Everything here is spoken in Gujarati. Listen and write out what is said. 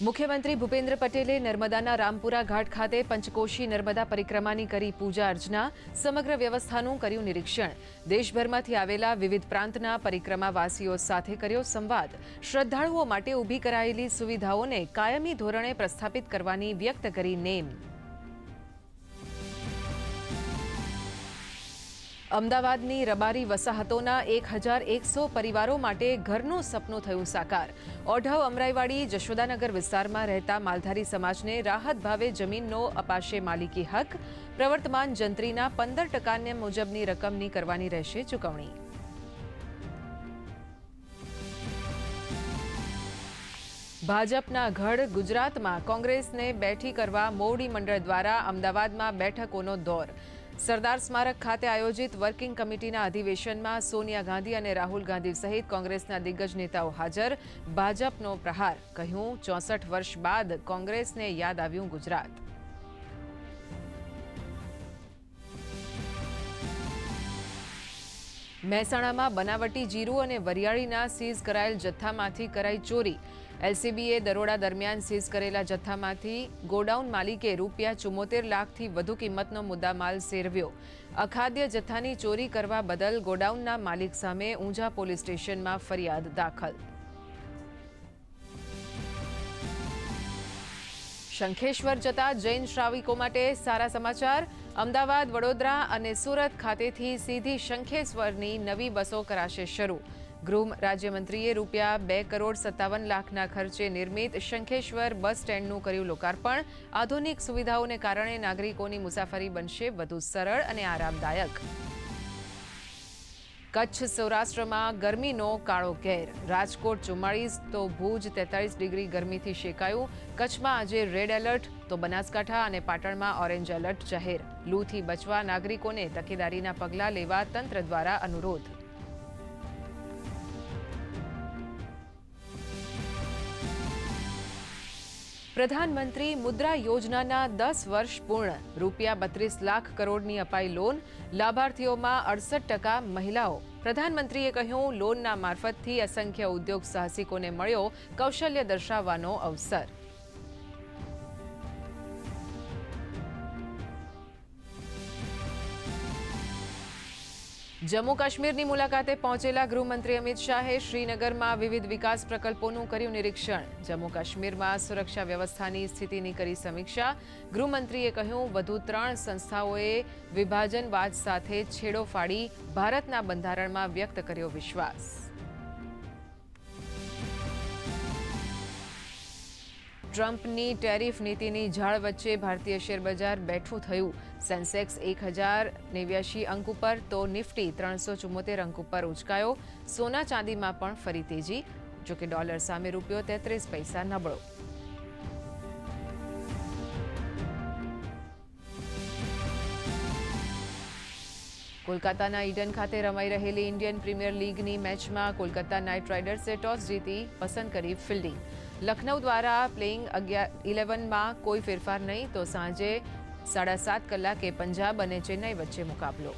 મુખ્યમંત્રી ભૂપેન્દ્ર પટેલે નર્મદાના રામપુરા ઘાટ ખાતે પંચકોશી નર્મદા પરિક્રમાની કરી પૂજા અર્ચના, સમગ્ર વ્યવસ્થાનું કર્યું નિરીક્ષણ. દેશભરમાંથી આવેલા વિવિધ પ્રાંતના પરિક્રમાવાસીઓ સાથે કર્યો સંવાદ. શ્રદ્ધાળુઓ માટે ઊભી કરાયેલી સુવિધાઓને કાયમી ધોરણે પ્રસ્થાપિત કરવાની વ્યક્ત કરી નેમ. અમદાવાદની રબારી વસાહતોના એક હજાર એકસો પરિવારો માટે ઘરનું સપનું થયું સાકાર. ઓઢવ અમરાઈવાડી જશોદાનગર વિસ્તારમાં રહેતા માલધારી સમાજને રાહત ભાવે જમીનનો અપાશે માલિકી હક. પ્રવર્તમાન જંત્રીના પંદર ટકાને મુજબની રકમની કરવાની રહેશે ચૂકવણી. ભાજપના ગઢ ગુજરાતમાં કોંગ્રેસને બેઠી કરવા મોવડી મંડળ દ્વારા અમદાવાદમાં બેઠકોનો દોર. સરદાર સ્મારક ખાતે આયોજિત વર્કિંગ કમિટીના અધિવેશનમાં સોનિયા ગાંધી અને રાહુલ ગાંધી સહિત કોંગ્રેસના દિગ્ગજ નેતાઓ હાજર. ભાજપનો પ્રહાર, કહ્યું, ચોસઠ વર્ષ બાદ કોંગ્રેસને યાદ આવ્યું ગુજરાત. મહેસાણામાં બનાવટી જીરું અને વરિયાળીના સીઝ કરાયેલ જથ્થામાંથી કરાઈ ચોરી. એલસીબીએ દરોડા દરમિયાન સીઝ કરેલા જથ્થામાંથી ગોડાઉન માલિકે રૂપિયા ચુમ્મોતેર લાખથી વધુ કિંમતનો મુદ્દામાલ સેરવ્યો. અખાદ્ય જથ્થાની ચોરી કરવા બદલ ગોડાઉનના માલિક સામે ઊંઝા પોલીસ સ્ટેશનમાં ફરિયાદ દાખલ. શંખેશ્વર જતા જૈન શ્રાવિકો માટે સારા સમાચાર. અમદાવાદ, વડોદરા અને સુરત ખાતેથી સીધી શંખેશ્વરની નવી બસો કરાશે શરૂ. ગૃહ રાજ્યમંત્રીએ રૂપિયા બે કરોડ સત્તાવન લાખના ખર્ચે નિર્મિત શંખેશ્વર બસ સ્ટેન્ડનું કર્યું લોકાર્પણ. આધુનિક સુવિધાઓને કારણે નાગરિકોની મુસાફરી બનશે વધુ સરળ અને આરામદાયક. કચ્છ સૌરાષ્ટ્રમાં ગરમીનો કાળો ઘેર. રાજકોટ ચુમ્માળીસ તો ભુજ તેતાળીસ ડિગ્રી ગરમીથી શેકાયું. કચ્છમાં આજે રેડ એલર્ટ, તો બનાસકાંઠા અને પાટણમાં ઓરેન્જ એલર્ટ જાહેર. લૂથી બચવા નાગરિકોને તકેદારીના પગલાં લેવા તંત્ર દ્વારા અનુરોધ. પ્રધાનમંત્રી મુદ્રા યોજનાના દસ વર્ષ પૂર્ણ. રૂપિયા બત્રીસ લાખ કરોડની અપાઈ લોન. લાભાર્થીઓમાં અડસઠ ટકા મહિલાઓ. પ્રધાનમંત્રીએ કહ્યું, લોનના મારફતથી અસંખ્ય ઉદ્યોગ સાહસિકોને મળ્યો કૌશલ્ય દર્શાવવાનો અવસર. જમ્મુ કાશ્મીરની મુલાકાતે પહોંચેલા ગૃહમંત્રી અમિત શાહે શ્રીનગરમાં વિવિધ વિકાસ પ્રકલ્પોનું કર્યું નિરીક્ષણ. જમ્મુ કાશ્મીરમાં સુરક્ષા વ્યવસ્થાની સ્થિતિની કરી સમીક્ષા. ગૃહમંત્રીએ કહ્યું, વધુ ત્રણ સંસ્થાઓએ વિભાજનવાદ સાથે છેડો ફાડી ભારતના બંધારણમાં વ્યક્ત કર્યો વિશ્વાસ. ટ્રમ્પની ટેરિફ નીતિની ઝાળ વચ્ચે ભારતીય શેરબજાર બેઠું થયું. સેન્સેક્સ એક હજાર નેવ્યાશી અંક ઉપર, તો નિફ્ટી ત્રણસો ચુમ્મોતેર અંક ઉપર ઉચકાયો. સોના ચાંદીમાં પણ ફરી તેજી, જોકે ડોલર સામે રૂપિયો તેત્રીસ પૈસા નબળો. કોલકાતાના ઈડન ખાતે રમાઈ રહેલી ઇન્ડિયન પ્રીમિયર લીગની મેચમાં કોલકાતા નાઇટ રાઇડર્સે ટોસ જીતી પસંદ કરી ફિલ્ડિંગ. લખનૌ દ્વારા પ્લેઇંગ અગિયાર ઇલેવનમાં કોઈ ફેરફાર નહીં, તો સાંજે સાડા સાત કલાકે પંજાબ અને ચેન્નઈ વચ્ચે મુકાબલો.